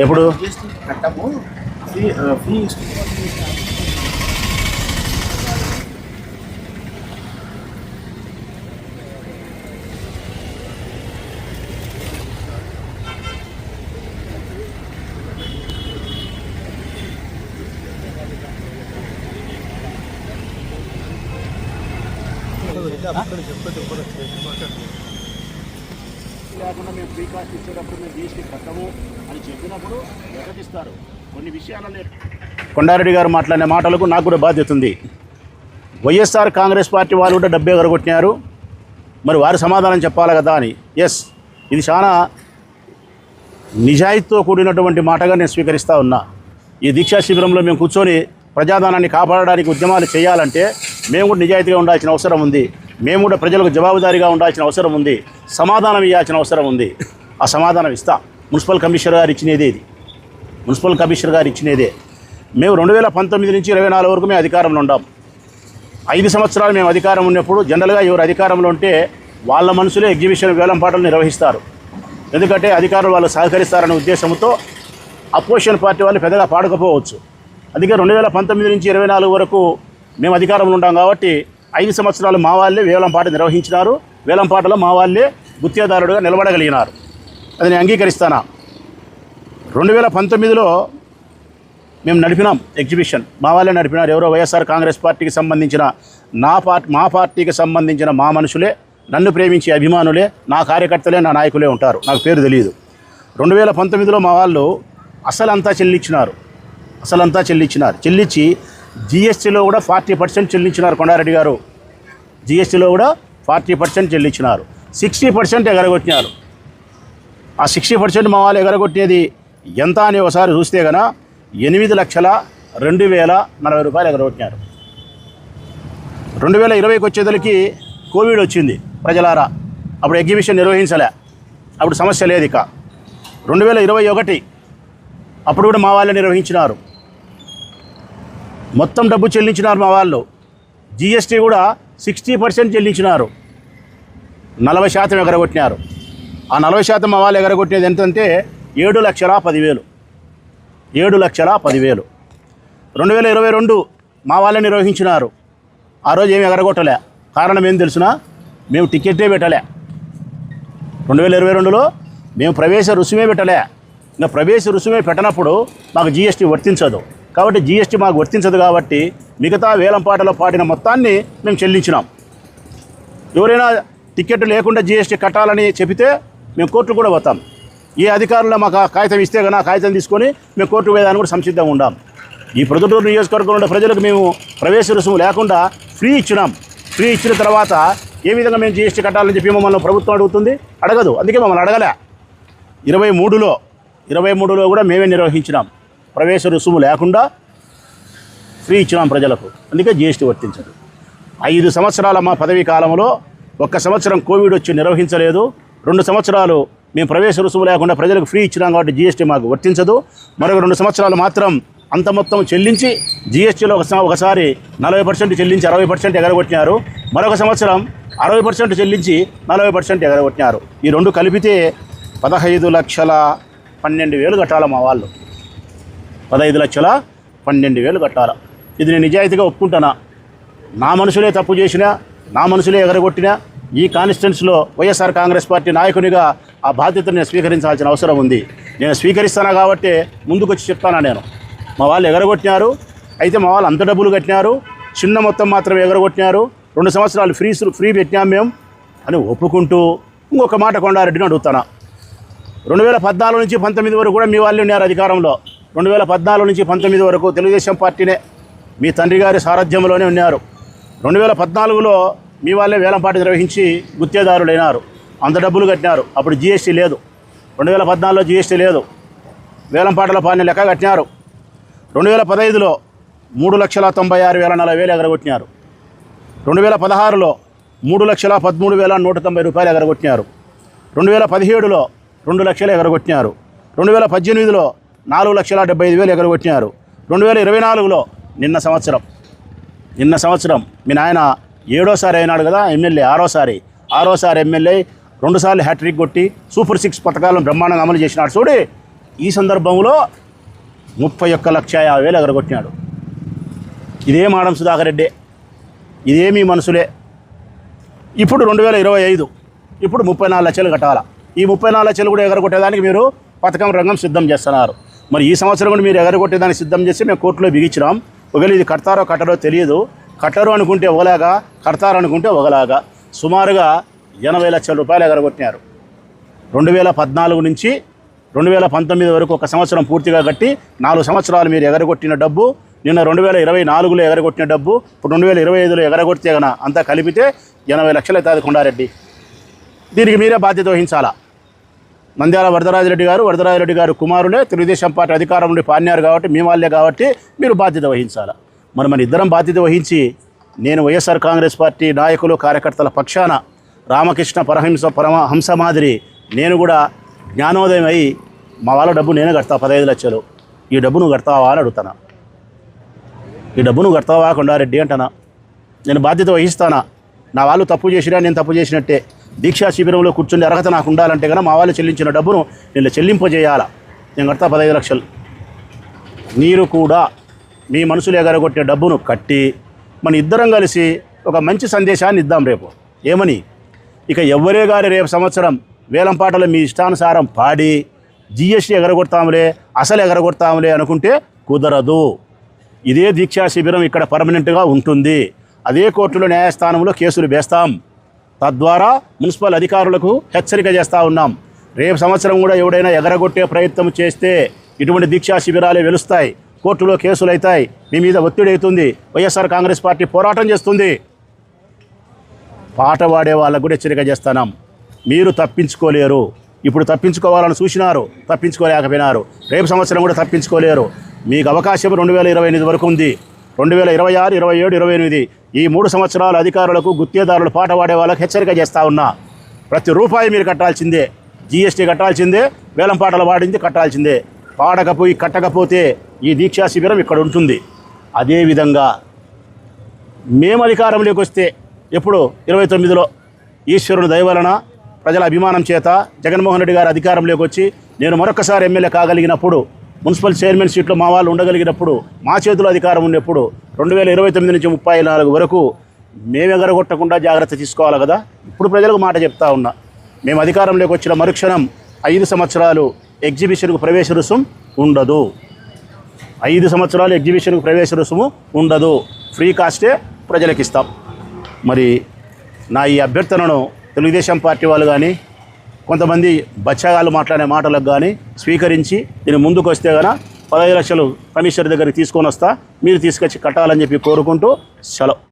ఎప్పుడు? కట్టము. Fee fee లేకుండా మేము ఫ్రీ కాస్ట్ ఇచ్చేటప్పుడు మేము జీఎస్టీ కట్టము. అని చెప్పినప్పుడు ప్రకటిస్తారు. కొన్ని విషయాలలో కొండారెడ్డి గారు మాట్లాడిన మాటలకు నాకు కూడా బాధ్యత ఉంది. వైఎస్ఆర్ కాంగ్రెస్ పార్టీ వాళ్ళు కూడా డబ్బే ఎగరగొట్టినారు మరి వారు సమాధానం చెప్పాలి కదా అని. ఎస్ ఇది చాలా నిజాయితీతో కూడినటువంటి మాటగా నేను స్వీకరిస్తూ ఉన్నా. ఈ దీక్షా శిబిరంలో మేము కూర్చొని ప్రజాదానాన్ని కాపాడడానికి ఉద్యమాలు చేయాలంటే మేము కూడా నిజాయితీగా ఉండాల్సిన అవసరం ఉంది. మేము కూడా ప్రజలకు జవాబుదారీగా ఉండాల్సిన అవసరం ఉంది. సమాధానం ఇవ్వాల్సిన అవసరం ఉంది. ఆ సమాధానం ఇస్తా. మున్సిపల్ కమిషనర్ గారు ఇచ్చినదే ఇది. మున్సిపల్ కమిషనర్ గారు ఇచ్చినదే. మేము రెండు వేల పంతొమ్మిది నుంచి ఇరవై నాలుగు వరకు మేము అధికారంలో ఉన్నాం ఐదు సంవత్సరాలు మేము అధికారం ఉన్నప్పుడు జనరల్గా ఎవరు అధికారంలో ఉంటే వాళ్ళ మనసులో ఎగ్జిబిషన్ వేలంపాటలు నిర్వహిస్తారు. ఎందుకంటే అధికారులు వాళ్ళు సహకరిస్తారనే ఉద్దేశంతో అపోజిషన్ పార్టీ వాళ్ళు పెద్దగా పాడకపోవచ్చు. అందుకే రెండు వేల పంతొమ్మిది నుంచి ఇరవై నాలుగు వరకు మేము అధికారంలో ఉంటాం కాబట్టి ఐదు సంవత్సరాలు మా వాళ్ళే వేలంపాట నిర్వహించినారు. వేలంపాటలో మా వాళ్ళే గుత్తేదారుడుగా నిలబడగలిగినారు. అది నేను అంగీకరిస్తానా? రెండు వేల పంతొమ్మిదిలో మేము నడిపినాం ఎగ్జిబిషన్. మా వాళ్ళే నడిపినారు. ఎవరో వైఎస్ఆర్ కాంగ్రెస్ పార్టీకి సంబంధించిన నా పార్టీ మా పార్టీకి సంబంధించిన మా మనుషులే నన్ను ప్రేమించే అభిమానులే నా కార్యకర్తలే నా నాయకులే ఉంటారు. నాకు పేరు తెలియదు. రెండు వేల పంతొమ్మిదిలో మా వాళ్ళు అసలంతా చెల్లించినారు అసలంతా చెల్లించినారు చెల్లించి జిఎస్టీలో కూడా ఫార్టీ పర్సెంట్ చెల్లించినారు కొండారెడ్డి గారు. జిఎస్టీలో కూడా ఫార్టీ పర్సెంట్ చెల్లించినారు సిక్స్టీ పర్సెంట్ ఎగరగొట్టినారు. ఆ సిక్స్టీ పర్సెంట్ మా వాళ్ళు ఎగరగొట్టేది ఎంత అని ఒకసారి చూస్తే గన ఎనిమిది లక్షల రెండు వేల నలభై రూపాయలు ఎగరగొట్టినారు. రెండు వేల ఇరవైకి వచ్చేదలికి కోవిడ్ వచ్చింది ప్రజలారా. అప్పుడు ఎగ్జిబిషన్ నిర్వహించలే. అప్పుడు సమస్య లేదు ఇక. రెండు వేల ఇరవై ఒకటి అప్పుడు కూడా మా వాళ్ళే నిర్వహించినారు. మొత్తం డబ్బు చెల్లించినారు మా వాళ్ళు. జిఎస్టీ కూడా సిక్స్టీ పర్సెంట్ చెల్లించినారు. నలభై శాతం ఎగరగొట్టినారు. ఆ నలభై శాతం మా వాళ్ళు ఎగరగొట్టేది ఎంతంటే ఏడు లక్షల పదివేలు. ఏడు లక్షల పదివేలు. రెండు వేల ఇరవై రెండు మా వాళ్ళే నిర్వహించినారు. ఆ రోజు ఏమి ఎగరగొట్టలే. కారణం ఏం తెలుసునా? మేము టికెట్టే పెట్టలే. రెండు వేల ఇరవై రెండులో మేము ప్రవేశ రుసుమే పెట్టలే. ఇంకా ప్రవేశ రుసుమే పెట్టనప్పుడు మాకు జీఎస్టీ వర్తించదు. కాబట్టి జీఎస్టీ మాకు వర్తించదు కాబట్టి మిగతా వేలంపాటలో పాడిన మొత్తాన్ని మేము చెల్లించినాం. ఎవరైనా టికెట్ లేకుండా జీఎస్టీ కట్టాలని చెబితే మేము కోర్టు కూడా పోతాం. ఏ అధికారులు మాకు కాగితం ఇస్తే కన్నా కాగితం తీసుకొని మేము కోర్టు వేదాన్ని కూడా సంసిద్ధంగా ఉండాం. ఈ ప్రొద్దుటూరు నియోజకవర్గంలో ఉండే ప్రజలకు మేము ప్రవేశ రుసుము లేకుండా ఫ్రీ ఇచ్చినాం. ఫ్రీ ఇచ్చిన తర్వాత ఏ విధంగా మేము జీఎస్టీ కట్టాలని చెప్పి మమ్మల్ని ప్రభుత్వం అడుగుతుంది? అడగదు. అందుకే మమ్మల్ని అడగలే. ఇరవై మూడులో ఇరవై మూడులో కూడా మేమే నిర్వహించినాం. ప్రవేశ రుసుము లేకుండా ఫ్రీ ఇచ్చినాం ప్రజలకు. అందుకే జీఎస్టీ వర్తించదు. ఐదు సంవత్సరాల మా పదవీ కాలంలో ఒక్క సంవత్సరం కోవిడ్ వచ్చి నిర్వహించలేదు. రెండు సంవత్సరాలు మేము ప్రవేశ రుసుము లేకుండా ప్రజలకు ఫ్రీ ఇచ్చినాం కాబట్టి జీఎస్టీ మాకు వర్తించదు. మరొక రెండు సంవత్సరాలు మాత్రం అంత మొత్తం చెల్లించి జీఎస్టీలో ఒక ఒకసారి నలభై పర్సెంట్ చెల్లించి అరవై పర్సెంట్ ఎగరగొట్టినారు. మరొక సంవత్సరం అరవై పర్సెంట్ చెల్లించి నలభై పర్సెంట్ ఎగరగొట్టినారు. ఈ రెండు కలిపితే పదహైదు లక్షల పన్నెండు వేలు కట్టాలి మా వాళ్ళు. పదహైదు లక్షల పన్నెండు వేలు కట్టాలి. ఇది నేను నిజాయితీగా ఒప్పుకుంటానా నా మనుషులే తప్పు చేసినా నా మనుషులే ఎగరగొట్టినా ఈ కాన్స్టిట్యున్సీలో వైఎస్ఆర్ కాంగ్రెస్ పార్టీ నాయకునిగా ఆ బాధ్యతను నేను స్వీకరించాల్సిన అవసరం ఉంది. నేను స్వీకరిస్తాను కాబట్టి ముందుకొచ్చి చెప్తానా నేను. మా వాళ్ళు ఎగరగొట్టినారు. అయితే మా వాళ్ళు అంత డబ్బులు కట్టినారు. చిన్న మొత్తం మాత్రమే ఎగరగొట్టినారు. రెండు సంవత్సరాలు ఫ్రీ ఫ్రీ పెట్టినాం మేము అని ఒప్పుకుంటూ ఇంకొక మాట కొండారెడ్డిని అడుగుతానా. రెండు వేల పద్నాలుగు నుంచి పంతొమ్మిది వరకు కూడా మీ వాళ్ళు ఉన్నారు అధికారంలో. రెండు వేల పద్నాలుగు నుంచి పంతొమ్మిది వరకు తెలుగుదేశం పార్టీనే. మీ తండ్రి గారి సారథ్యంలోనే ఉన్నారు. రెండు వేల పద్నాలుగులో మీ వాళ్ళే వేలంపాట నిర్వహించి గుత్తేదారులైనారు. అంత డబ్బులు కట్టినారు. అప్పుడు జిఎస్టీ లేదు. రెండు వేల పద్నాలుగులో జిఎస్టీ లేదు. వేలంపాటల పాలన లెక్క కట్టినారు. రెండు వేల పదహైదులో మూడు లక్షల తొంభై ఆరు వేల నలభై వేలు ఎగరగొట్టినారు. రెండు వేల పదహారులో మూడు లక్షల పదమూడు వేల నూట తొంభై రూపాయలు ఎగరగొట్టినారు. రెండు వేల పదిహేడులో రెండు లక్షలు ఎగరగొట్టినారు. రెండు వేల పద్దెనిమిదిలో నాలుగు లక్షల డెబ్బై ఐదు వేలు ఎగరగొట్టినారు. రెండు వేల ఇరవై నాలుగులో నిన్న సంవత్సరం. నిన్న సంవత్సరం మీ నాయన ఏడోసారి అయినాడు కదా ఎమ్మెల్యే ఆరోసారి. ఆరోసారి ఎమ్మెల్యే రెండుసార్లు హ్యాట్రిక్ కొట్టి సూపర్ సిక్స్ పథకాలను బ్రహ్మాండంగా అమలు చేసినాడు. చూడి ఈ సందర్భంలో ముప్పై ఒక్క లక్ష యాభై వేలు ఎగరగొట్టినాడు. ఇదేం ఆడం సుధాకర్ రెడ్డి. ఇదేమీ మనసులే. ఇప్పుడు రెండు వేల ఇరవై ఐదు ఇప్పుడు ముప్పై నాలుగు లక్షలు కట్టాలా? ఈ ముప్పై నాలుగు లక్షలు కూడా ఎగరగొట్టేదానికి మీరు పథకం రంగం సిద్ధం చేస్తున్నారు. మరి ఈ సంవత్సరం కూడా మీరు ఎగరగొట్టేదానికి సిద్ధం చేసి మేము కోర్టులో బిగించినాం. ఒకవేళ ఇది కడతారో కట్టడో తెలియదు. కట్టరు అనుకుంటే ఒకలాగా కడతారు అనుకుంటే ఒకలాగా సుమారుగా ఎనభై లక్షల రూపాయలు ఎగరగొట్టినారు. రెండు వేల పద్నాలుగు నుంచి రెండు వేల పంతొమ్మిది వరకు ఒక సంవత్సరం పూర్తిగా కట్టి నాలుగు సంవత్సరాలు మీరు ఎగరగొట్టిన డబ్బు నిన్న రెండు వేల ఇరవై నాలుగులో ఎగరగొట్టిన డబ్బు ఇప్పుడు రెండు వేల ఇరవై ఐదులో ఎగరగొడితే గన అంతా కలిపితే ఎనభై లక్షలు అవుతుంది కొండారెడ్డి. దీనికి మీరే బాధ్యత వహించాలా? నంద్యాల వరదరాజిరెడ్డి గారు వరదరాజిరెడ్డి గారు కుమారులే తెలుగుదేశం పార్టీ అధికారం నుండి పాడినారు కాబట్టి మీ వాళ్ళే కాబట్టి మీరు బాధ్యత వహించాలా? మరి మన ఇద్దరం బాధ్యత వహించి నేను వైఎస్ఆర్ కాంగ్రెస్ పార్టీ నాయకులు కార్యకర్తల పక్షాన రామకృష్ణ పరహింస పరమహంస మాదిరి నేను కూడా జ్ఞానోదయం అయి మా వాళ్ళ డబ్బు నేనే కడతా పదహైదు లక్షలు. ఈ డబ్బు నువ్వు కడతావా అని అడుగుతానా? ఈ డబ్బు నువ్వు కడతావా కొండారెడ్డి అంటానా? నేను బాధ్యత వహిస్తానా? నా వాళ్ళు తప్పు చేసినా నేను తప్పు చేసినట్టే. దీక్షా శిబిరంలో కూర్చుని అర్హత నాకు ఉండాలంటే కనుక మా వాళ్ళు చెల్లించిన డబ్బును నేను చెల్లింపజేయాలా? నేను కడతా పదహైదు లక్షలు. మీరు కూడా మీ మనసులు ఎగరగొట్టే డబ్బును కట్టి మన ఇద్దరం కలిసి ఒక మంచి సందేశాన్ని ఇద్దాం రేపు. ఏమని? ఇక ఎవ్వరే గారి రేపు సంవత్సరం వేలం పాటలు మీ ఇష్టానుసారం పాడి జిఎస్టీ ఎగరగొడతాములే అసలు ఎగరగొడతాములే అనుకుంటే కుదరదు. ఇదే దీక్షా శిబిరం ఇక్కడ పర్మనెంట్గా ఉంటుంది. అదే కోర్టులో న్యాయస్థానంలో కేసులు వేస్తాం. తద్వారా మున్సిపల్ అధికారులకు హెచ్చరిక చేస్తూ ఉన్నాం. రేపు సంవత్సరం కూడా ఎవడైనా ఎగరగొట్టే ప్రయత్నం చేస్తే ఇటువంటి దీక్షా శిబిరాలే వెలుస్తాయి. కోర్టులో కేసులు అవుతాయి మీ మీద ఒత్తిడి అవుతుంది వైఎస్ఆర్ కాంగ్రెస్ పార్టీ పోరాటం చేస్తుంది. పాట పాడే వాళ్ళకు కూడా హెచ్చరిక చేస్తున్నాం మీరు తప్పించుకోలేరు. ఇప్పుడు తప్పించుకోవాలని చూసినారు. తప్పించుకోలేకపోయినారు. రేపు సంవత్సరం కూడా తప్పించుకోలేరు. మీకు అవకాశం రెండు వేల ఇరవై ఎనిమిది వరకు ఉంది. రెండు వేల ఇరవై ఆరు ఇరవై ఏడు ఇరవై ఎనిమిది. ఈ మూడు సంవత్సరాల అధికారులకు గుత్తేదారులు పాట పాడే వాళ్ళకి హెచ్చరిక చేస్తా ఉన్నా. ప్రతి రూపాయి మీరు కట్టాల్సిందే. జీఎస్టీ కట్టాల్సిందే. వేలం పాటలు పాడింది కట్టాల్సిందే. పాడకపోయి కట్టకపోతే ఈ దీక్షా శిబిరం ఇక్కడ ఉంటుంది. అదేవిధంగా మేము అధికారంలోకి వస్తే ఎప్పుడు? ఇరవై తొమ్మిదిలో. ఈశ్వరుని దయవలన ప్రజల అభిమానం చేత జగన్మోహన్ రెడ్డి గారు అధికారంలోకి వచ్చి నేను మరొకసారి ఎమ్మెల్యే కాగలిగినప్పుడు మున్సిపల్ చైర్మన్ సీట్లో మా వాళ్ళు ఉండగలిగినప్పుడు మా చేతిలో అధికారం ఉన్నప్పుడు రెండు వేల ఇరవై తొమ్మిది నుంచి ముప్పై నాలుగు వరకు మేము ఎగరగొట్టకుండా జాగ్రత్త తీసుకోవాలి కదా? ఇప్పుడు ప్రజలకు మాట చెప్తా ఉన్నా. మేము అధికారంలోకి వచ్చిన మరుక్షణం ఐదు సంవత్సరాలు ఎగ్జిబిషన్కు ప్రవేశ రుసుం ఉండదు. ఐదు సంవత్సరాలు ఎగ్జిబిషన్కు ప్రవేశ రుసుము ఉండదు. ఫ్రీ కాస్టే ప్రజలకు ఇస్తాం మరి నా ఈ అభ్యర్థనను తెలుగుదేశం పార్టీ వాళ్ళు కానీ కొంతమంది బచ్చగాళ్ళు మాట్లాడే మాటలకు కానీ స్వీకరించి నేను ముందుకు వస్తే గన పదహైదు లక్షలు కమిషనర్ దగ్గరికి తీసుకొని వస్తా. మీరు తీసుకొచ్చి కట్టాలని చెప్పి కోరుకుంటూ సెలవు.